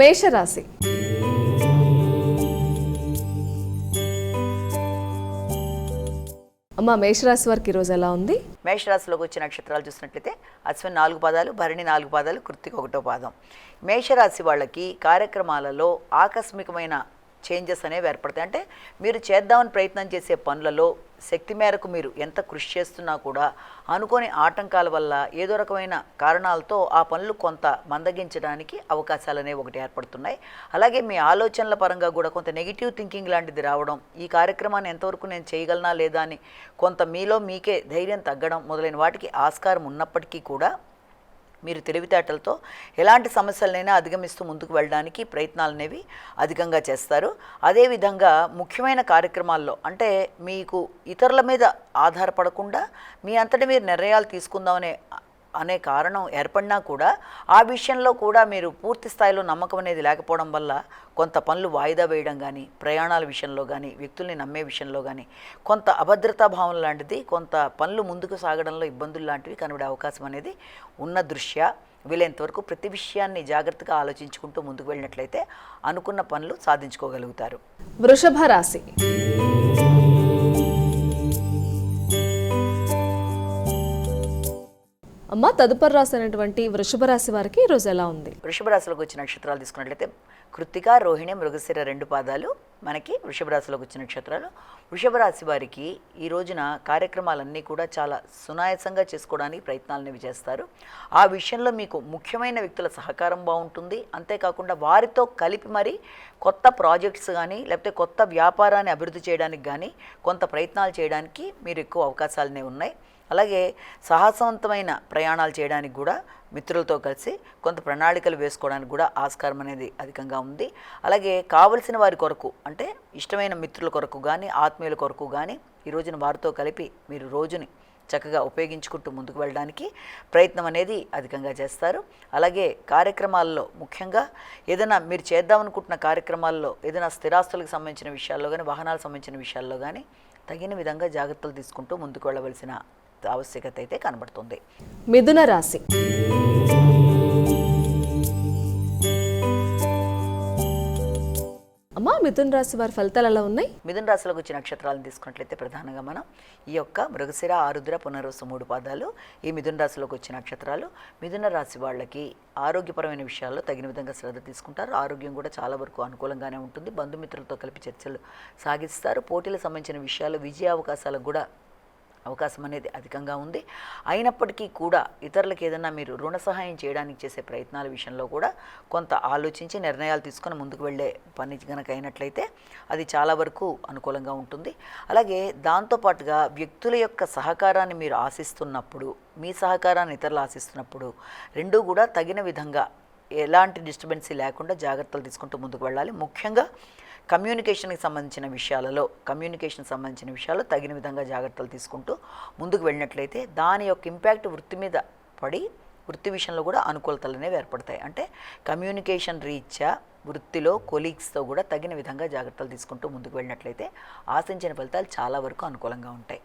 మేషరాశి. అమ్మ మేషరాశి వారికి ఈరోజు ఎలా ఉంది? మేషరాశిలోకి వచ్చే నక్షత్రాలు చూసినట్లయితే అశ్విన్ నాలుగు పాదాలు భరణి నాలుగు పాదాలు కృత్తిక ఒకటో పాదం. మేషరాశి వాళ్ళకి కార్యక్రమాలలో ఆకస్మికమైన చేంజెస్ అనేవి ఏర్పడతాయి. అంటే మీరు చేద్దామని ప్రయత్నం చేసే పనులలో శక్తి మేరకు మీరు ఎంత కృషి చేస్తున్నా కూడా అనుకోని ఆటంకాల వల్ల ఏదో రకమైన కారణాలతో ఆ పనులు కొంత మందగించడానికి అవకాశాలు అనేవి ఒకటి ఏర్పడుతున్నాయి. అలాగే మీ ఆలోచనల పరంగా కూడా కొంత నెగిటివ్ థింకింగ్ లాంటిది రావడం ఈ కార్యక్రమాన్ని ఎంతవరకు నేను చేయగలనా లేదా అని కొంత మీలో మీకే ధైర్యం తగ్గడం మొదలైన వాటికి ఆస్కారం ఉన్నప్పటికీ కూడా మీరు తెలివితేటలతో ఎలాంటి సమస్యలనైనా అధిగమిస్తూ ముందుకు వెళ్ళడానికి ప్రయత్నాలు అనేవి అధికంగా చేస్తారు. అదేవిధంగా ముఖ్యమైన కార్యక్రమాల్లో అంటే మీకు ఇతరుల మీద ఆధారపడకుండా మీ అంతటి మీరు నిర్ణయాలు తీసుకుందామనే అనే కారణం ఏర్పడినా కూడా ఆ విషయంలో కూడా మీరు పూర్తి స్థాయిలో నమ్మకం అనేది లేకపోవడం వల్ల కొంత పనులు వాయిదా వేయడం కానీ ప్రయాణాల విషయంలో కానీ వ్యక్తుల్ని నమ్మే విషయంలో కానీ కొంత అభద్రతా భావం లాంటిది కొంత పనులు ముందుకు సాగడంలో ఇబ్బందులు లాంటివి కనబడే అవకాశం అనేది ఉన్న దృష్ట్యా వీలైనంత వరకు ప్రతి విషయాన్ని జాగ్రత్తగా ఆలోచించుకుంటూ ముందుకు వెళ్ళినట్లయితే అనుకున్న పనులు సాధించుకోగలుగుతారు. వృషభ రాశి. అమ్మ తదుపరి రాశి అయినటువంటి వృషభ రాశి వారికి ఈరోజు ఎలా ఉంది? వృషభ రాశిలోకి వచ్చిన నక్షత్రాలు తీసుకున్నట్లయితే కృతిక రోహిణి మృగశిర రెండు పాదాలు మనకి వృషభ రాశిలోకి వచ్చిన నక్షత్రాలు. వృషభ రాశి వారికి ఈ రోజున కార్యక్రమాలన్నీ కూడా చాలా సునాయాసంగా చేసుకోవడానికి ప్రయత్నాలనేవి చేస్తారు. ఆ విషయంలో మీకు ముఖ్యమైన వ్యక్తుల సహకారం బాగుంటుంది. అంతేకాకుండా వారితో కలిపి మరి కొత్త ప్రాజెక్ట్స్ కానీ లేకపోతే కొత్త వ్యాపారాన్ని అభివృద్ధి చేయడానికి కానీ కొంత ప్రయత్నాలు చేయడానికి మీరు ఎక్కువ అవకాశాలనే ఉన్నాయి. అలాగే సాహసవంతమైన ప్రయాణాలు చేయడానికి కూడా మిత్రులతో కలిసి కొంత ప్రణాళికలు వేసుకోవడానికి కూడా ఆస్కారం అనేది అధికంగా ఉంది. అలాగే కావలసిన వారి కొరకు అంటే ఇష్టమైన మిత్రుల కొరకు కానీ ఆత్మీయుల కొరకు కానీ ఈ రోజున వారితో కలిపి మీరు రోజుని చక్కగా ఉపయోగించుకుంటూ ముందుకు వెళ్ళడానికి ప్రయత్నం అనేది అధికంగా చేస్తారు. అలాగే కార్యక్రమాల్లో ముఖ్యంగా ఏదైనా మీరు చేద్దామనుకుంటున్న కార్యక్రమాల్లో ఏదైనా స్థిరాస్తులకు సంబంధించిన విషయాల్లో కానీ వాహనాలకు సంబంధించిన విషయాల్లో కానీ తగిన విధంగా జాగ్రత్తలు తీసుకుంటూ ముందుకు వెళ్ళవలసిన ఆవశ్యకత అయితే కనబడుతుంది. మిథున రాశి. అమ్మ మిథున రాశి వారి ఫలితాలు ఎలా ఉన్నాయి? మిథున రాశిలోకి వచ్చిన నక్షత్రాలను తీసుకున్నట్లయితే ప్రధానంగా మనం ఈ యొక్క మృగశిర ఆరుద్ర పునర్వసు మూడు పాదాలు ఈ మిథున రాశిలోకి వచ్చిన నక్షత్రాలు మిథున రాశి వాళ్ళకి ఆరోగ్యపరమైన విషయాల్లో తగిన విధంగా శ్రద్ధ తీసుకుంటారు. ఆరోగ్యం కూడా చాలా వరకు అనుకూలంగానే ఉంటుంది. బంధుమిత్రులతో కలిపి చర్చలు సాగిస్తారు. పోటీలకు సంబంధించిన విషయాలు విజయ అవకాశాలకు కూడా అవకాశం అనేది అధికంగా ఉంది. అయినప్పటికీ కూడా ఇతరులకు ఏదైనా మీరు రుణ సహాయం చేయడానికి చేసే ప్రయత్నాల విషయంలో కూడా కొంత ఆలోచించి నిర్ణయాలు తీసుకొని ముందుకు వెళ్ళే పని కనుక అయినట్లయితే అది చాలా వరకు అనుకూలంగా ఉంటుంది. అలాగే దాంతోపాటుగా వ్యక్తుల యొక్క సహకారాన్ని మీరు ఆశిస్తున్నప్పుడు మీ సహకారాన్ని ఇతరులు ఆశిస్తున్నప్పుడు రెండూ కూడా తగిన విధంగా ఎలాంటి డిస్టర్బెన్సీ లేకుండా జాగ్రత్తలు తీసుకుంటూ ముందుకు వెళ్ళాలి. ముఖ్యంగా కమ్యూనికేషన్కి సంబంధించిన విషయాలలో కమ్యూనికేషన్ సంబంధించిన విషయాలు తగిన విధంగా జాగ్రత్తలు తీసుకుంటూ ముందుకు వెళ్ళినట్లయితే దాని యొక్క ఇంపాక్ట్ వృత్తి మీద పడి వృత్తి విషయంలో కూడా అనుకూలతలు అనేవి ఏర్పడతాయి. అంటే కమ్యూనికేషన్ రీత్యా వృత్తిలో కొలీగ్స్తో కూడా తగిన విధంగా జాగ్రత్తలు తీసుకుంటూ ముందుకు వెళ్ళినట్లయితే ఆశించిన ఫలితాలు చాలా వరకు అనుకూలంగా ఉంటాయి.